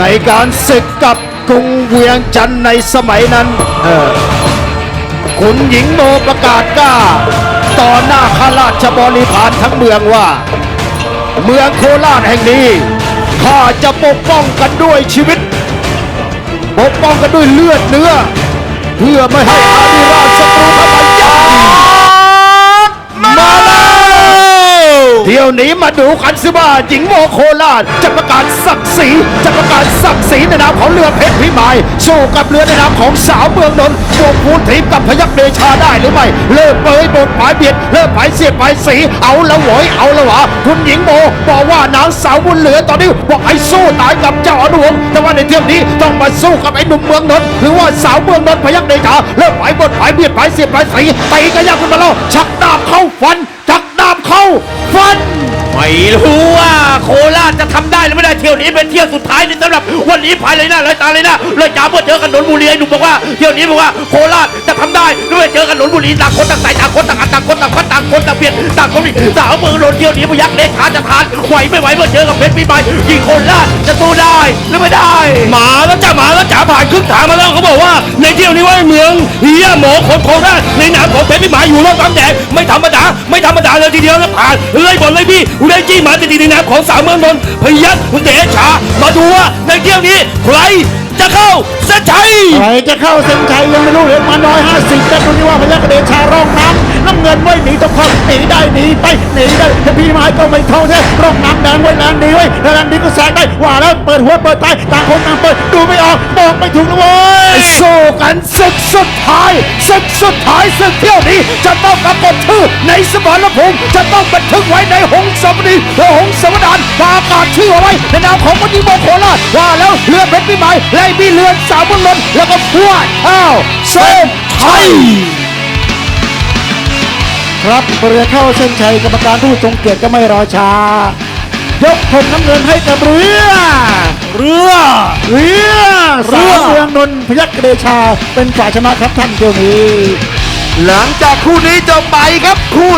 ในการศึกกับกรุงเวียงจันทร์ในสมัยนั้นเออคุณหญิงโมประกาศกล้า ต่อหน้าข้าราชบริพารทั้งเมืองว่า เมืองโคราชแห่งนี้ข้าจะปกป้องกันด้วยชีวิต ปกป้องกันด้วยเลือดเนื้อ เพื่อไม่ให้อาดิราช เที่ยวนี้มาดูกันสิว่าหญิงโมโคราชจะประกาศศักดิ์ศรีจะประกาศศักดิ์ศรีในนามของเรือเพชรพิมายสู้กับเรือในนามของสาวเมืองนนท์บวกพูนทีมกับพยักเดชาได้หรือไม่เลิกเปยบทหมายเบียดเลิกหมายเสียดหมายสีเอาละโหวยเอาละหวะคุณหญิงโมบอกว่านางสาวบุญเหลือตอนนี้บอกให้สู้ตายกับเจ้าอนุวงศ์แต่ว่าในเที่ยวนี้ต้องมาสู้กับไอ้หนุ่มเมืองนนท์หรือว่าสาวเมืองนนท์พยักเดชาเลิกหมายบทหมายเบียดหมายเสียดหมายสีตีกันยากขึ้นมาแล้วช ไเที่ยวนี้เป็นเที่ยวสุดท้ายนี่สำหรับวันนี้ภายเลยน้าเลยตาเลยน้าเลยจ้าเมื่อเจอกันหนนบุรีไอ้หนุ่มบอกว่าเที่ยวนี้บอกว่าโคราชจะทำได้หรือไม่เจอกันหนนบุรีต่างคนต่างใส่ต่างคนต่างอัดต่างคนต่างพัดต่างคนต่างเบียดต่างคนนี่สาวเมืองนนท์เที่ยวนี้พยักเดชาจะทานไหวไม่ไหวเมื่อเจอกับเพชรปีใหม่ยิงโคราชจะสู้ได้หรือไม่ได้ มาแล้วจ้ามาแล้วจ๋าผ่านครึ่งทางมาแล้วเขาบอกว่า ในเที่ยวนี้ว่าเมืองเฮียหมอคนโคราชในนามของเพชรพิมายอยู่รอบน้ำแดงไม่ธรรมดาไม่ธรรมดาเลยทีเดียวแล้วผ่านเลยบอลเลยพี่เลยจี้มาติดในนามของสามเมืองนนพยัคฆ์เดชา มาดูว่าในเที่ยวนี้ใครจะเข้าเส้นชัย ใครจะเข้าเส้นชัยยังไม่รู้เลยมาน้อยห้าสิบแต่ดูนี่ว่าพยักเดชาร่องน้ำน้ำเงินไว้หนีตกคลองหนีได้หนีไปหนีได้แต่พี่ไม้ก็ไม่เท่าเนี่ยร่องน้ำแดงไว้แรงดีไว้แรงดีก็แซงได้ว่าแล้วเปิดหัวเปิดท้ายต่างคนต่างเปิดดูไม่ออกมองไม่ถูกนะเว้ยสู้กันศึกสุดท้ายศึกสุดท้ายศึกเที่ยวนี้จะต้องกำหนดชื่อในสมรภูมิจะต้องบันทึกไว้ในหงสมดีและหงสมดาน ประกาศชื่อเอาไว้ในนามของมันยิโมโคราชว่าแล้วเรือเพชรพิมายไล่มีเรือนสาวบนลนแล้วก็พวดอ้าวเส้นชัยครับเรือเข้าเส้นชัยกรรมการผู้ทรงเกียรติก็ไม่รอช้ายกธงน้ำเงินให้กับเรือ เรือ เรือเรือสามเมืองนนท์พยัคฆ์เดชาเป็นฝ่ายชนะครับท่านเที่ยวนี้ หลังจากคู่นี้จบไปครับคู่